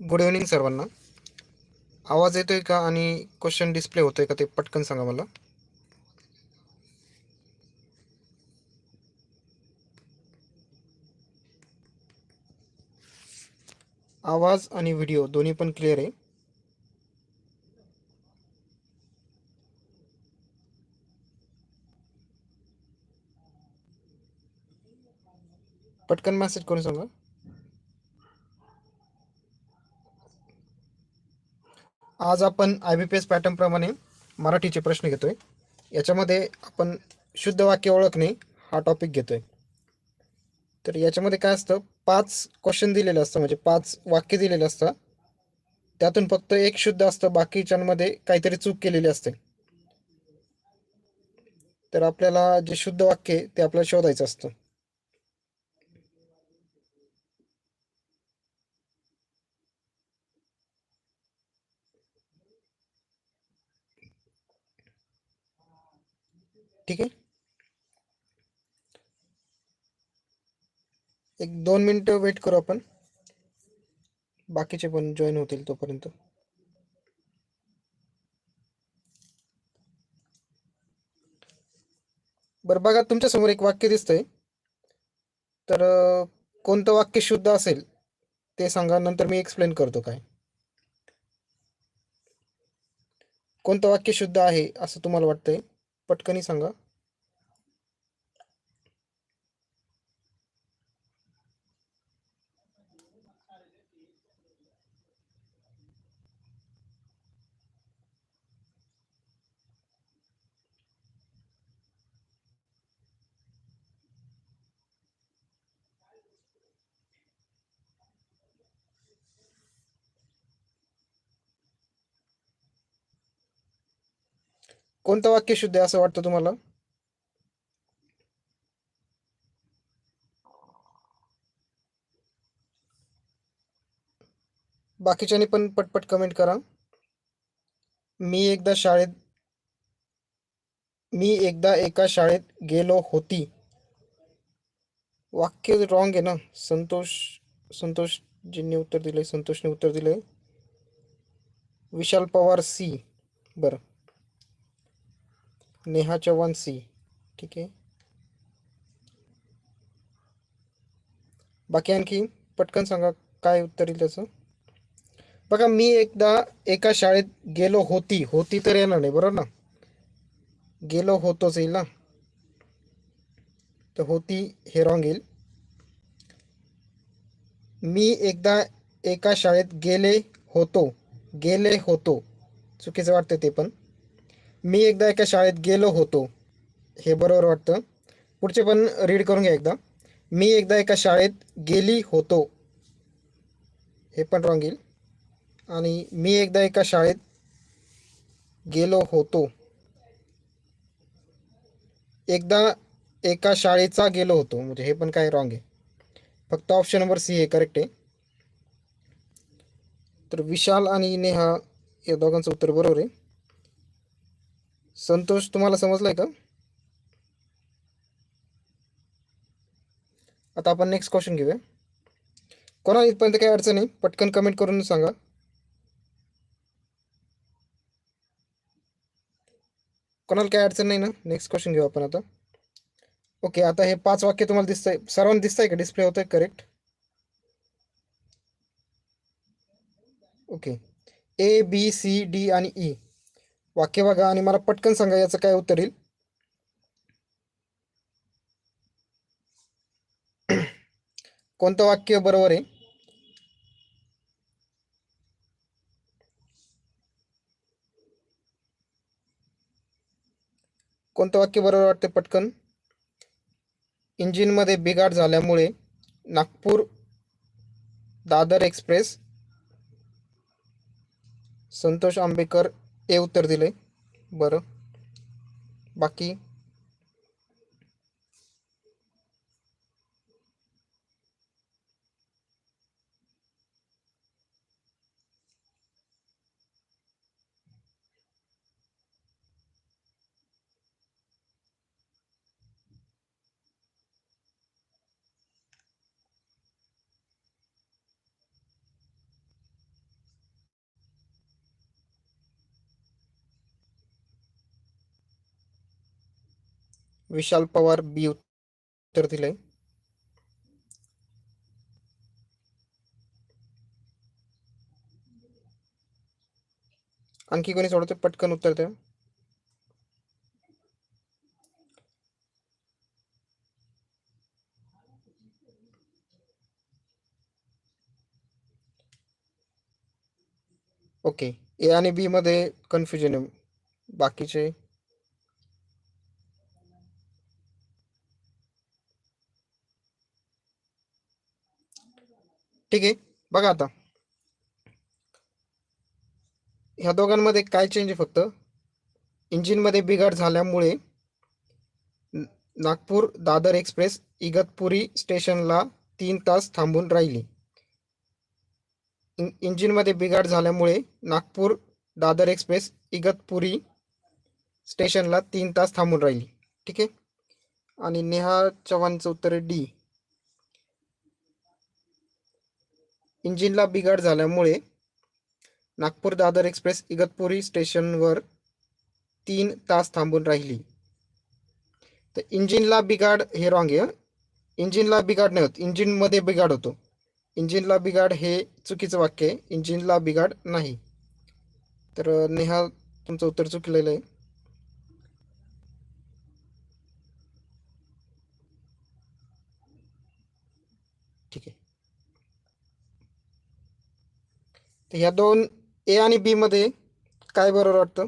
Good evening सर्वांना. आवाज येतो आहे का आणि क्वेश्चन डिस्प्ले होतोय का ते पटकन सांगा मला. आवाज आणि व्हिडिओ दोन्ही पण क्लिअर आहे. पटकन मेसेज करून सांगा. आज आपण आय बी पी एस पॅटर्नप्रमाणे मराठीचे प्रश्न घेतो आहे याच्यामध्ये आपण शुद्ध वाक्य ओळखणे हा टॉपिक घेतो आहे तर याच्यामध्ये काय असतं? पाच क्वेश्चन दिलेले असतं म्हणजे पाच वाक्य दिलेले असतं त्यातून फक्त एक शुद्ध असतं. बाकीच्यांमध्ये काहीतरी चूक केलेली असते. तर आपल्याला जे शुद्ध वाक्य आहे ते आपल्याला शोधायचं असतं. ठीक आहे? एक दोन मिनटं वेट करू आपण. बाकीचे पण जॉईन होतील तोपर्यंत. बरं बघा तुमच्यासमोर एक वाक्य दिसतंय. तर कोणतं वाक्य शुद्ध असेल ते सांगा नंतर मी एक्सप्लेन करतो काय. कोणतं वाक्य शुद्ध आहे असं तुम्हाला वाटतंय पटकनी सांगा. कोणतं वाक्य शुद्ध आहे असं वाटतं तुम्हाला? बाकीच्यानी पण पटपट कमेंट करा. मी एकदा शाळेत मी एकदा एका शाळेत गेलो होती. वाक्य रॉंग आहे ना? संतोष संतोषजींनी उत्तर दिले संतोषने उत्तर दिले विशाल पवार सी बरं. नेहा चव्हाण सी. ठीक आहे. बाकी आणखी पटकन सांगा काय उत्तर येईल त्याचं? बघा मी एकदा एका शाळेत गेलो होती. होती तर येणार नाही बरोबर ना? गेलो होतोच येईल ना? तर होती हे रॉंग येईल. मी एकदा एका शाळेत गेले होतो. गेले होतो. चुकीचं वाटतं ते पण. मी एकदा एका शाळेत गेलो होतो. हे बरोबर वाटतं. पुढचे पण रीड करून घ्या एकदा. मी एकदा एका शाळेत गेली होतो. हे पण रॉंग येईल. आणि मी एकदा एका शाळेत गेलो होतो. एकदा एका शाळेचा गेलो होतो. म्हणजे हे पण काय रॉंग आहे. फक्त ऑप्शन नंबर सी हे करेक्ट आहे. तर विशाल आणि नेहा या दोघांचं उत्तर बरोबर आहे. संतोष तुम्हाला समजलाय का? आता आपण नेक्स्ट क्वेश्चन घेऊया. कोणाला इथपर्यंत काही अडचण नाही पटकन कमेंट करून सांगा. कोणाला काही अडचण नाही ना? नेक्स्ट क्वेश्चन घेऊ आपण आता. ओके आता हे पाच वाक्य तुम्हाला दिसतंय. सर्वांना दिसतंय का? डिस्प्ले होतंय correct okay A B C D आणि ई वाक्य बघा आणि मला पटकन सांगा याचं काय उत्तर येईल. कोणतं वाक्य बरोबर आहे? कोणतं वाक्य बरोबर वाटते पटकन? इंजिनमध्ये बिघाड झाल्यामुळे नागपूर दादर एक्सप्रेस संतोष आंबेकर ए उत्तर दिले बरं. बाकी? विशाल पवार बी उत्तर दिलंय आणखी कोणी सोडवते पटकन उत्तर द्या. ओके. ए आणि बी मध्ये कन्फ्युजन आहे. बाकीचे ठीक आहे. बघा आता. ह्या दोघांमध्ये काय चेंज आहे फक्त? इंजिनमध्ये बिघाड झाल्यामुळे नागपूर दादर एक्सप्रेस इगतपुरी स्टेशनला तीन तास थांबून राहिली. इंजिनमध्ये बिघाड झाल्यामुळे नागपूर दादर एक्सप्रेस इगतपुरी स्टेशनला तीन तास थांबून राहिली. ठीक आहे. आणि नेहा चव्हाणचं उत्तर डी. इंजिनला बिघाड झाल्यामुळे नागपूर दादर एक्सप्रेस इगतपुरी स्टेशनवर तीन तास थांबून राहिली. तर इंजिनला बिघाड हे रॉंग आहे इंजिनला बिघाड नाही होत. इंजिनमध्ये बिघाड होतो. इंजिनला बिघाड हे चुकीचं वाक्य आहे. इंजिनला बिघाड नाही. तर नेहा तुमचं उत्तर चुकलेलं आहे. ठीक आहे. तर ह्या दोन ए आणि बी मध्ये काय बरोबर वाटतं?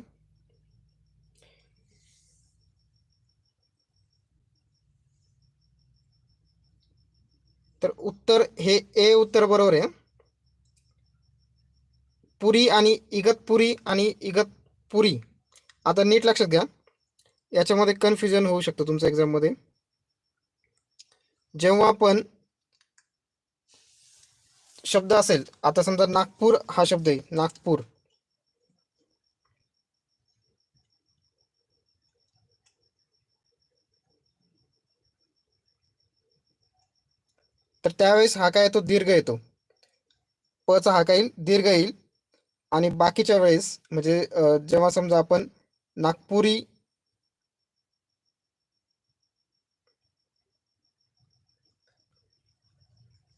तर उत्तर हे ए उत्तर बरोबर आहे. पुरी आणि इगतपुरी आणि इगतपुरी आता नीट लक्षात घ्या. याच्यामध्ये कन्फ्युजन होऊ शकतं तुमच्या एक्झाममध्ये जेव्हा आपण शब्द असेल आता समजा नागपूर हा शब्द आहे नागपूर. तर त्यावेळेस हा काय येतो? दीर्घ येतो. पचा हा काय येईल? दीर्घ येईल. आणि बाकीच्या वेळेस म्हणजे जेव्हा समजा आपण नागपुरी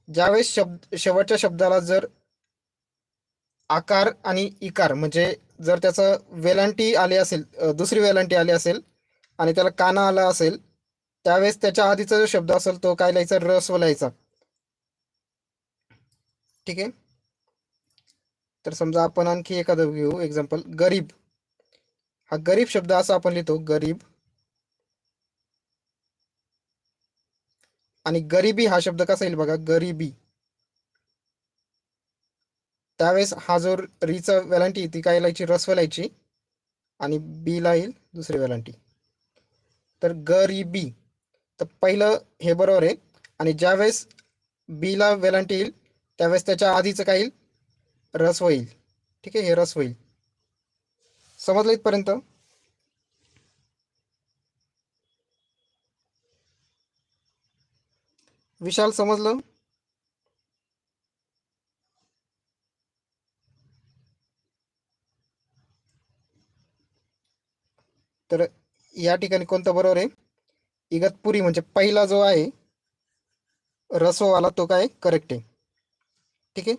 ज्यावेळेस शब्द शेवटच्या शब्दाला जर आकार आणि इकार म्हणजे जर त्याचं वेलांटी आली असेल दुसरी वेलांटी आली असेल आणि त्याला काना आला असेल त्यावेळेस त्याच्या आधीचा जो शब्द असेल तो काय लिहायचा? रस व लिहायचा. ठीक आहे? तर समजा आपण आणखी एखादं घेऊ एक्झाम्पल गरीब. हा गरीब शब्द असा आपण लिहितो गरीब आणि गरिबी हा शब्द कसा येईल बघा? गरिबी. त्यावेळेस हा जो रीचा वेलांटी ती काय लायची रस्व लिहायची. आणि बी ला येईल दुसरी वेलांटी तर गरिबी. तर पहिलं हे बरोबर आहे. आणि ज्यावेळेस बी ला वेलांटी येईल त्यावेळेस त्याच्या आधीचं काय येईल? रस होईल ठीक आहे? हे रस होईल समजलं इथपर्यंत? विशाल समजलं? तर या ठिकाणी कोणतं बरोबर आहे? इगतपुरी म्हणजे पहिला जो आहे रसोवाला तो काय? करेक्ट आहे. ठीक आहे?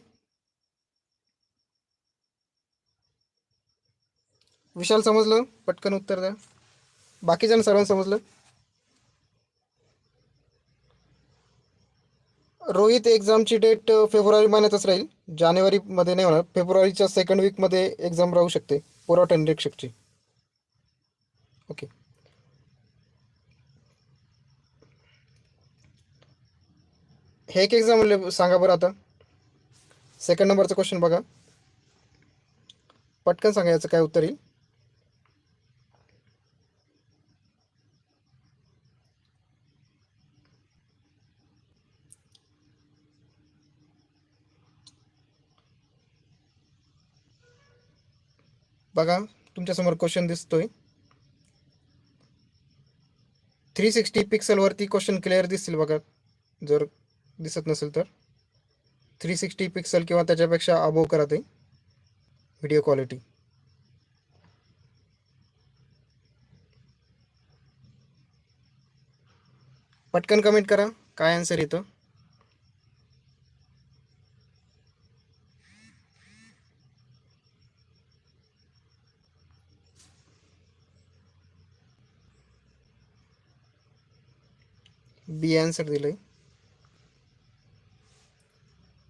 विशाल समजलं? पटकन उत्तर द्या. बाकीच्या सर्वांना समजलं? रोहित एक्झामची डेट फेब्रुवारी महिन्यातच राहील. जानेवारीमध्ये नाही होणार. फेब्रुवारीच्या सेकंड वीकमध्ये एक्झाम राहू शकते. पुरवठा निरीक्षकची ओके हे एक एक्झाम सांगा बरं आता. सेकंड नंबरचा क्वेश्चन बघा. पटकन सांगा याचं काय उत्तर येईल. बघा तुमच्यासमोर क्वेश्चन दिसतोय. थ्री सिक्स्टी पिक्सलवरती क्वेश्चन क्लिअर दिसतील बघा. जर दिसत नसेल तर. थ्री सिक्स्टी पिक्सल किंवा त्याच्यापेक्षा अबोव करा ते. व्हिडिओ क्वालिटी पटकन कमेंट करा. काय आन्सर येतं? आन्सर दिलं आहे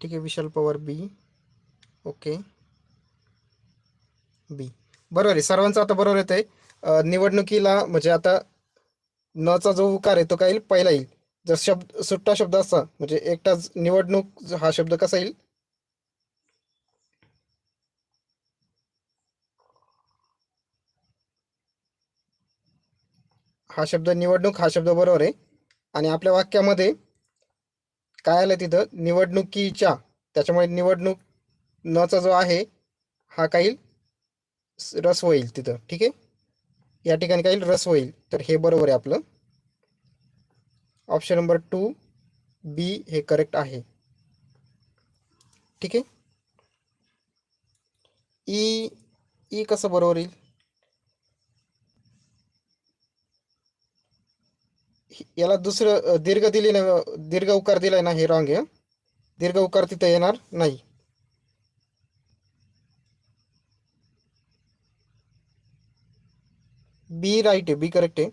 ठीक आहे विशाल पवार बी ओके. बी बरोबर आहे सर्वांचं आता बरोबर येत आहे निवडणुकीला म्हणजे आता नचा जो उकार आहे तो काय येईल? पहिला येईल. जर शब्द सुट्टा शब्द असता म्हणजे एकटाच निवडणूक हा शब्द कसा येईल? हा शब्द निवडणूक हा शब्द बरोबर आहे. आणि आपल्या वाक्यामध्ये काय आलं तिथं? निवडणुकीच्या त्याच्यामुळे निवडणूक नचा जो आहे हा काही रस होईल तिथं ठीक आहे? या ठिकाणी काही रस होईल तर हे बरोबर आहे आपलं. ऑप्शन नंबर टू बी हे करेक्ट आहे. ठीक आहे? ई ई कसं बरोबर येईल? याला दुसरं दीर्घ दिली ना दीर्घ उकार दिलाय ना हे रॉंग आहे. दीर्घ उकार तिथं येणार नाही. बी राईट आहे बी करेक्ट आहे.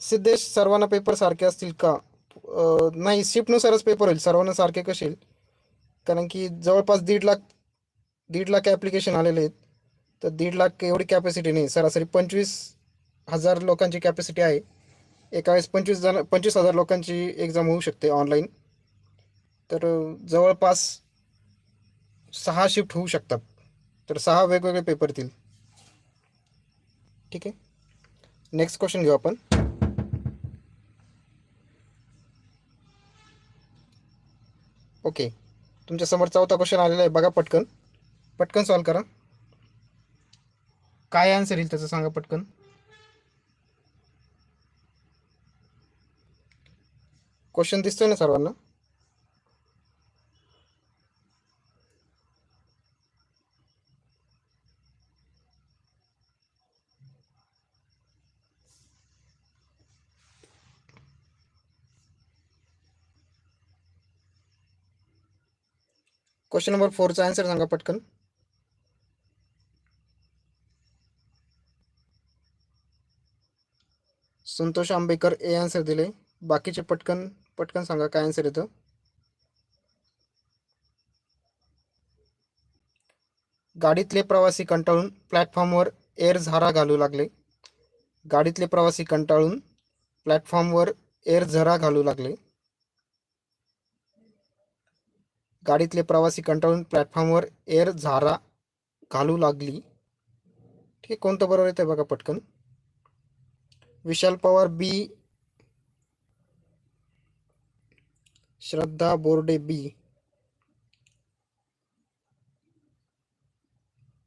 सिद्धेश सर्वांना पेपर सारखे असतील का? नाही शिफ्टनुसारच पेपर होईल. सर्वांना सारखे कसे येईल? कारण की जवळपास दीड लाख दीड लाख ॲप्लिकेशन आलेले आहेत. तर दीड लाख एवढी कॅपॅसिटी नाही. सरासरी पंचवीस हजार लोकांची कॅपॅसिटी आहे. एका वेळेस पंचवीस जण पंचवीस हजार लोकांची एक्झाम होऊ शकते ऑनलाईन तर जवळपास सहा शिफ्ट होऊ शकतात. तर सहा वेगवेगळे पेपर येतील. ठीक आहे? नेक्स्ट क्वेश्चन घेऊ आपण. ओके. तुमच्यासमोर चौथा क्वेश्चन आलेला आहे. बघा पटकन. पटकन सॉल्व करा. काय आन्सर येईल त्याचं सांगा पटकन. क्वेश्चन दिसतोय ना सर्वांना? क्वेश्चन नंबर फोरचा आन्सर सांगा पटकन. संतोष आंबेकर ए आन्सर दिले. बाकीचे पटकन पटकन सांगा काय आन्सर येतं. गाडीतले प्रवासी कंटाळून प्लॅटफॉर्मवर एअर झरा घालू लागले. गाडीतले प्रवासी कंटाळून प्लॅटफॉर्मवर एअर झरा घालू लागले. गाडीतले प्रवासी कंटाळून प्लॅटफॉर्मवर एअर झारा घालू लागली. ठीक आहे कोणतं बरोबर येतं बघा पटकन. Vishal Pawar B Shraddha Borde B.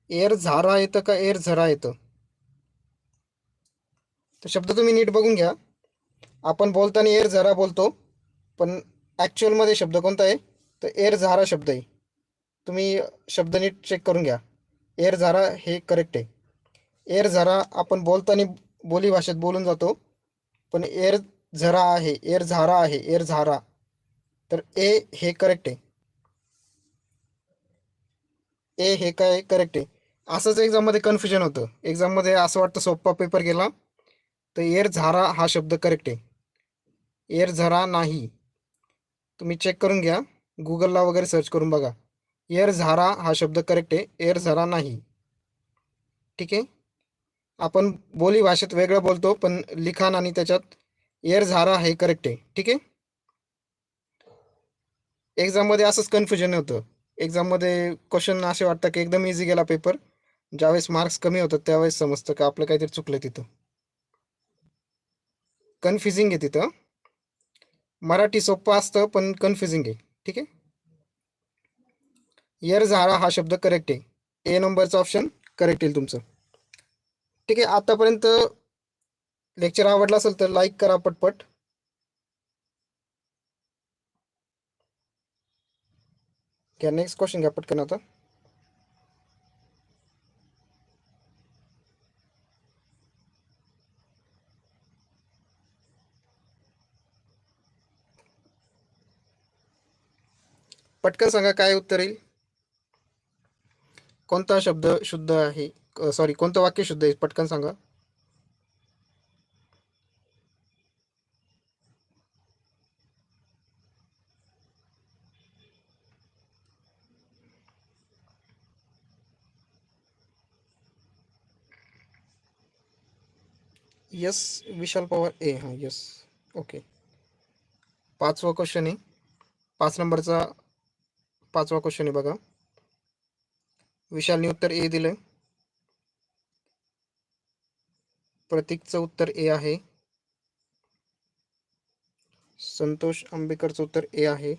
Air झारा येतं का? एअर झरा येतं. तर शब्द तुम्ही नीट बघून घ्या. आपण बोलताना एअर झरा बोलतो पण ॲक्च्युअलमध्ये शब्द कोणता आहे? तर एअर झारा शब्द आहे. तुम्ही शब्द नीट चेक करून घ्या. एअर झारा हे करेक्ट आहे. एअर झरा आपण बोलताना बोली भाषेत बोलून जातो पण एअर झरा आहे एअर झारा आहे एअर झारा. तर ए हे करेक्ट आहे. ए हे काय करेक्ट आहे. असंच एक्झाममध्ये कन्फ्युजन होतं. एक्झाममध्ये असं वाटतं सोप्पा पेपर गेला तर एअर झारा हा शब्द करेक्ट आहे. एर झरा नाही. तुम्ही चेक करून घ्या. गुगलला वगैरे सर्च करून बघा. एअर झारा हा शब्द करेक्ट आहे. एअर झरा नाही. ठीक आहे? आपण बोली भाषेत वेगळं बोलतो पण लिखाण आणि त्याच्यात एअर झारा हे करेक्ट आहे. ठीक आहे? एक्झाममध्ये असंच कन्फ्युजन होतं. एक्झाममध्ये क्वेश्चन असे वाटतं की एकदम इझी गेला पेपर ज्यावेळेस मार्क्स कमी होतात त्यावेळेस समजतं का आपलं काहीतरी चुकलं तिथं. कन्फ्युजिंग आहे तिथं. मराठी सोपं असतं पण कन्फ्युजिंग आहे. ठीक आहे? यर झारा हा शब्द करेक्ट आहे. ए नंबरचं ऑप्शन करेक्ट येईल तुमचं. ठीक आहे? आतापर्यंत लेक्चर आवडला असेल तर लाईक करा पटपट. घ्या नेक्स्ट क्वेश्चन घ्या पटकन आता पटकन सांगा काय उत्तर येईल? कोणता शब्द शुद्ध आहे? सॉरी कोणतं वाक्य शुद्ध आहे? पटकन सांगा. यस विशाल पवार ए हां यस ओके पाचवा क्वेश्चन आहे. पाच नंबरचा पाचवा क्वेश्चन आहे बघा. विशालने उत्तर ए दिलं प्रतीकचं उत्तर ए आहे. संतोष आंबेकरचं उत्तर ए आहे.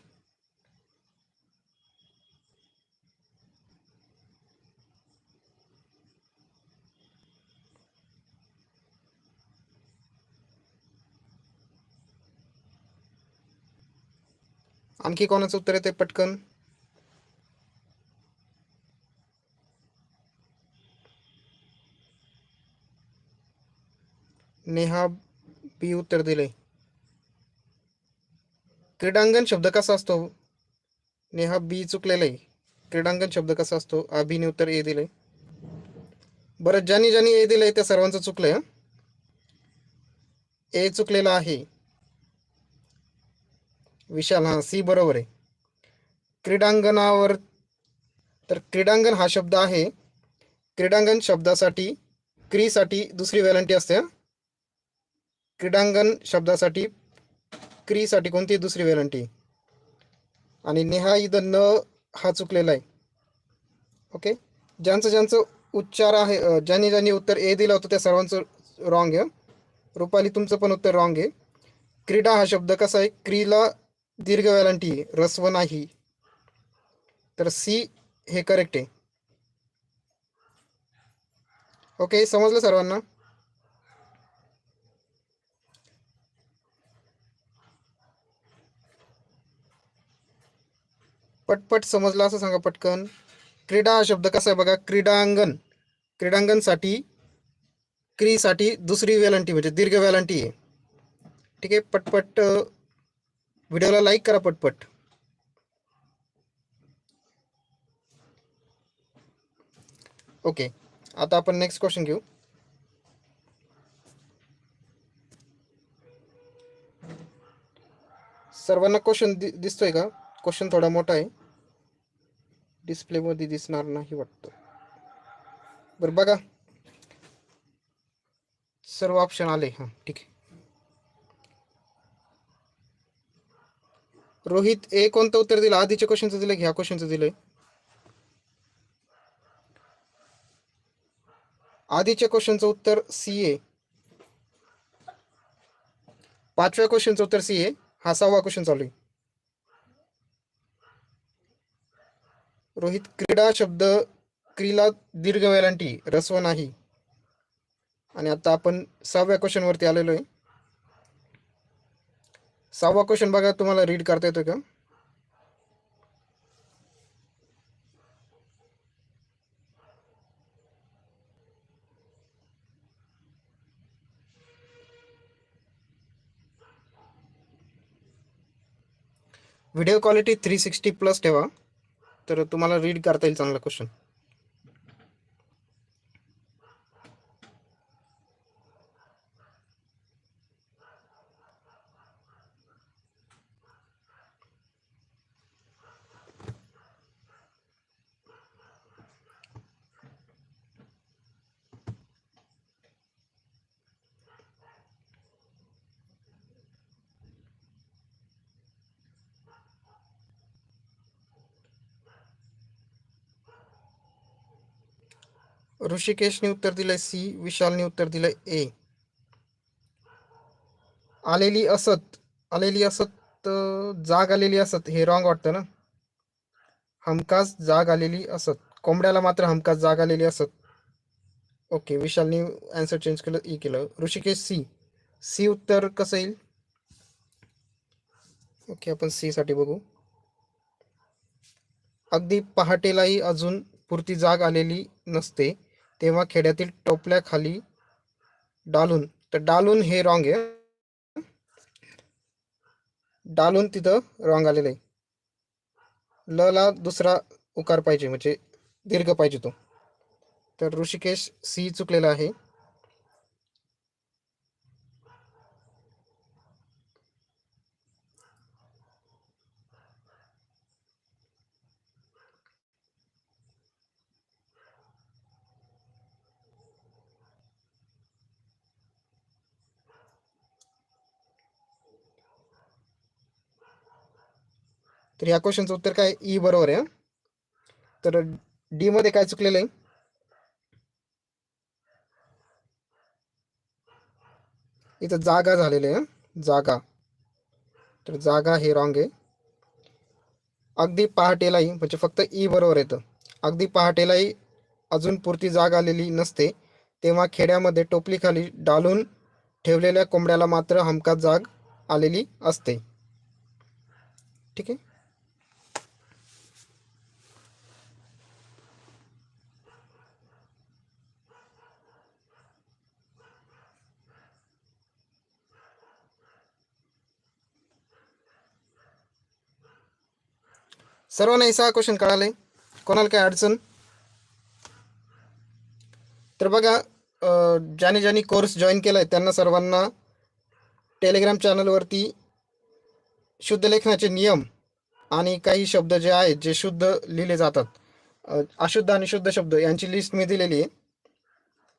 आणखी कोणाचं उत्तर येते पटकन? नेहा बी उत्तर दिले क्रीडांगण शब्द कसा असतो? नेहा बी चुकलेला. आहे क्रीडांगण शब्द कसा असतो? अभिने उत्तर ए दिले बरं ज्यांनी ज्यांनी ए दिलंय त्या सर्वांचं चुकलंय ए चुकलेलं आहे. विशाल हा सी बरोबर आहे. क्रीडांगणावर तर क्रीडांगण हा शब्द आहे. क्रीडांगण शब्दासाठी क्रीसाठी दुसरी व्हॅलंटी असते क्रीडांगण शब्दासाठी क्रीसाठी कोणती दुसरी वेलांटी आणि नेहा इद न हा चुकलेला आहे. ओके? ज्यांचं ज्यांचं उच्चार आहे ज्यांनी ज्यांनी उत्तर ए दिलं होतं त्या सर्वांचं रॉंग आहे रुपाली तुमचं पण उत्तर रॉंग आहे. क्रीडा हा शब्द कसा आहे? क्रीला दीर्घ वेलांटी आहे, रस्व नाही तर सी हे करेक्ट आहे. ओके समजलं सर्वांना? पटपट समजला असं सांगा पटकन. क्रीडा हा शब्द कसा आहे बघा? क्रीडांगण. क्रीडांगणसाठी क्रीसाठी दुसरी वेलांटी म्हणजे दीर्घ वेलांटी आहे. ठीक आहे पटपट व्हिडिओला लाईक करा पटपट. ओके, आता आपण नेक्स्ट क्वेश्चन घेऊ. सर्वांना क्वेश्चन दि का? क्वेश्चन थोडा मोठा आहे. डिस्प्लेमध्ये दिसणार नाही वाटतं. बरं, बघा. सर्व ऑप्शन आले. हाँ, ठीक आहे. रोहित ए कोणतं उत्तर दिलं? आधीच्या क्वेश्चनचं दिलं ह्या क्वेश्चनचं दिलंय? आधीच्या क्वेश्चनचं उत्तर सी ए पाचव्या क्वेश्चनचं उत्तर सी ए हा सहावा क्वेश्चन चालू आहे. रोहित क्रीडा शब्द क्रीला दीर्घ वेलांटी रस्व नाही. आणि आता आपण सहाव्या क्वेश्चन वरती आलेलो आहे. सहावा क्वेश्चन बघा तुम्हाला रीड करता येतो का? Video quality three sixty plus ठेवा. तर तुम्हाला रीड करता येईल चांगला क्वेश्चन ऋषिकेशने उत्तर दिलंय सी. विशालने उत्तर दिलंय ए. आलेली असत आलेली असत जाग आलेली असत हे रॉंग वाटतं ना? हमखास जाग आलेली असत. कोंबड्याला मात्र हमखास जाग आलेली असत. ओके विशालने आन्सर चेंज केलं ई केलं. ऋषिकेश सी. सी उत्तर कसं येईल? ओके आपण सी साठी बघू. अगदी पहाटेलाही अजून पुरती जाग आलेली नसते. तेव्हा खेड्यातील टोपल्याखाली डालून तर डालून हे रॉंग आहे. डालून तिथं रॉंग आलेलं आहे. ल ला दुसरा उकार पाहिजे म्हणजे दीर्घ पाहिजे तो. तर ऋषिकेश सी चुकलेला आहे. तर या क्वेश्चनचं उत्तर काय? ई बरोबर आहे तर डी मध्ये काय चुकलेलं आहे? इथं जागा झालेलं आहे जागा. तर जागा हे रॉंग आहे. अगदी पहाटेलाही म्हणजे फक्त ई बरोबर येतं अगदी पहाटेलाही अजून पुरती जाग आलेली नसते. तेव्हा खेड्यामध्ये टोपलीखाली डालून ठेवलेल्या कोंबड्याला मात्र हमखास जाग आलेली असते. ठीक आहे? सर्वांना हे सहा क्वेश्चन कळाले कोणाला काय अडचण? तर बघा ज्याने ज्याने कोर्स जॉईन केला आहे त्यांना सर्वांना टेलिग्राम चॅनलवरती शुद्ध लेखनाचे नियम आणि काही शब्द जे आहेत जे शुद्ध लिहिले जातात. अशुद्ध आणि शुद्ध शब्द यांची लिस्ट मी दिलेली आहे.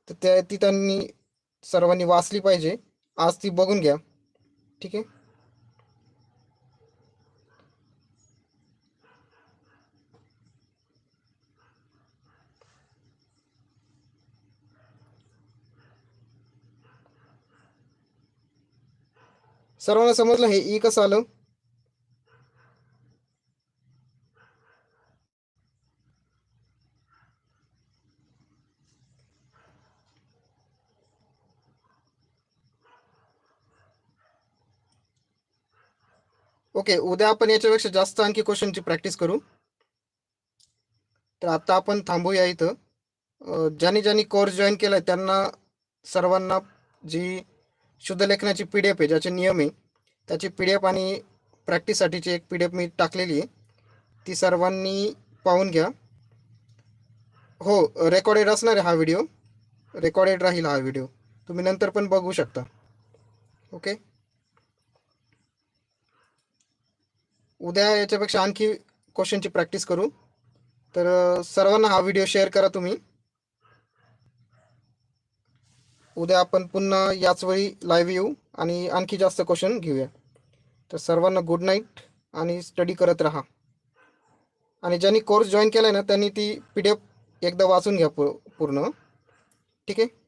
तर त्या ती त्यांनी सर्वांनी वाचली पाहिजे. आज ती बघून घ्या. ठीक आहे? सर्वांना समजलं हे? ई कसं आलं? ओके उद्या आपण याच्यापेक्षा जास्त आणखी क्वेश्चनची प्रॅक्टिस करू. तर आता आपण थांबूया इथं. ज्यांनी ज्यांनी कोर्स जॉईन केला त्यांना सर्वांना जी शुद्ध लेखनाची पी डी एफ आहे ज्याचे नियम आहे त्याची पी डी एफ आणि प्रॅक्टिससाठीची एक पी डी एफ मी टाकलेली आहे. ती सर्वांनी पाहून घ्या. हो रेकॉर्डेड असणार आहे हा व्हिडिओ रेकॉर्डेड राहील हा व्हिडिओ तुम्ही नंतर पण बघू शकता. ओके उद्या याच्यापेक्षा आणखी क्वेश्चनची प्रॅक्टिस करू. तर सर्वांना हा व्हिडिओ शेअर करा तुम्ही. उद्या आपण पुन्हा याच वेळी लाईव्ह येऊ आणि आणखी जास्त क्वेश्चन घेऊया. तर सर्वांना गुड नाईट आणि स्टडी करत राहा. आणि ज्यांनी कोर्स जॉईन केला आहे ना त्यांनी ती पी डी एफ एकदा वाचून घ्या पू पूर्ण. ठीक आहे?